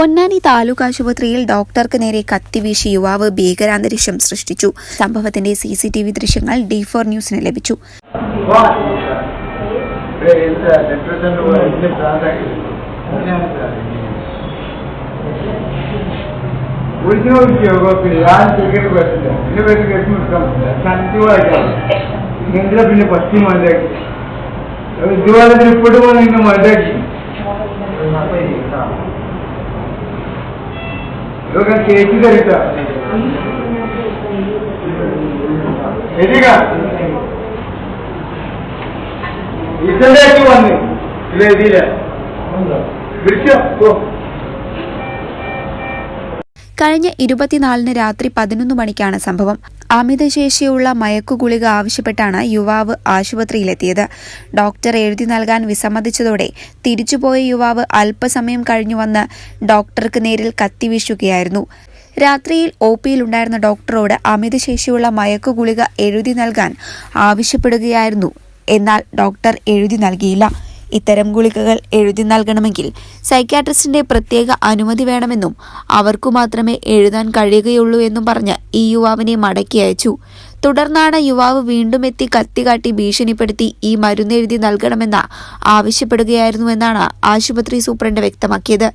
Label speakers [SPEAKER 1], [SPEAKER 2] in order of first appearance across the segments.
[SPEAKER 1] പൊന്നാനി താലൂക്ക് ആശുപത്രിയിൽ ഡോക്ടർക്ക് നേരെ കത്തിവീശി യുവാവ് ഭീകരാന്തരീക്ഷം സൃഷ്ടിച്ചു. സംഭവത്തിന്റെ സി സി ടി വി ദൃശ്യങ്ങൾ ഡി ഫോർ ന്യൂസിന് ലഭിച്ചു.
[SPEAKER 2] പറ്റില്ല 너같이 기다리자. 애들아, 이슬라에 왔네. 그래, 이래. 그렇죠? 또.
[SPEAKER 1] കഴിഞ്ഞ ഇരുപത്തിനാലിന് രാത്രി പതിനൊന്ന് മണിക്കാണ് സംഭവം. അമിതശേഷിയുള്ള മയക്കുഗുളിക ആവശ്യപ്പെട്ടാണ് യുവാവ് ആശുപത്രിയിലെത്തിയത്. ഡോക്ടർ എഴുതി നൽകാൻ വിസമ്മതിച്ചതോടെ തിരിച്ചുപോയ യുവാവ് അല്പസമയം കഴിഞ്ഞു വന്ന് ഡോക്ടർക്ക് നേരിൽ കത്തിവീശുകയായിരുന്നു രാത്രിയിൽ ഒ പിയിലുണ്ടായിരുന്ന ഡോക്ടറോട് അമിതശേഷിയുള്ള മയക്കുഗുളിക എഴുതി നൽകാൻ ആവശ്യപ്പെടുകയായിരുന്നു. എന്നാൽ ഡോക്ടർ എഴുതി നൽകിയില്ല. ഇത്തരം ഗുളികകൾ എഴുതി നൽകണമെങ്കിൽ സൈക്യാട്രിസ്റ്റിന്റെ പ്രത്യേക അനുമതി വേണമെന്നും അവർക്കു മാത്രമേ എഴുതാൻ കഴിയുകയുള്ളൂ എന്നും പറഞ്ഞ് ഈ യുവാവിനെ മടക്കി അയച്ചു. തുടർന്നാണ് യുവാവ് വീണ്ടും എത്തി കത്തികാട്ടി ഭീഷണിപ്പെടുത്തി ഈ മരുന്ന് എഴുതി നൽകണമെന്ന് ആവശ്യപ്പെടുകയായിരുന്നുവെന്നാണ് ആശുപത്രി സൂപ്രണ്ട് വ്യക്തമാക്കിയത്.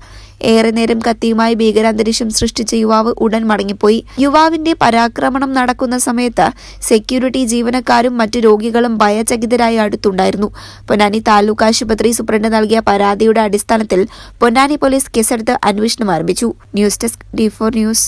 [SPEAKER 1] ഏറെ നേരം കത്തിയുമായി ഭീകരാന്തരീക്ഷം സൃഷ്ടിച്ച യുവാവ് ഉടൻ മടങ്ങിപ്പോയി. യുവാവിന്റെ പരാക്രമണം നടക്കുന്ന സമയത്ത് സെക്യൂരിറ്റി ജീവനക്കാരും മറ്റു രോഗികളും ഭയചകിതരായി അടുത്തുണ്ടായിരുന്നു. പൊന്നാനി താലൂക്ക് ആശുപത്രി സൂപ്രണ്ട് നൽകിയ പരാതിയുടെ അടിസ്ഥാനത്തിൽ പൊന്നാനി പോലീസ് കേസെടുത്ത് അന്വേഷണം ആരംഭിച്ചു. News desk D four news.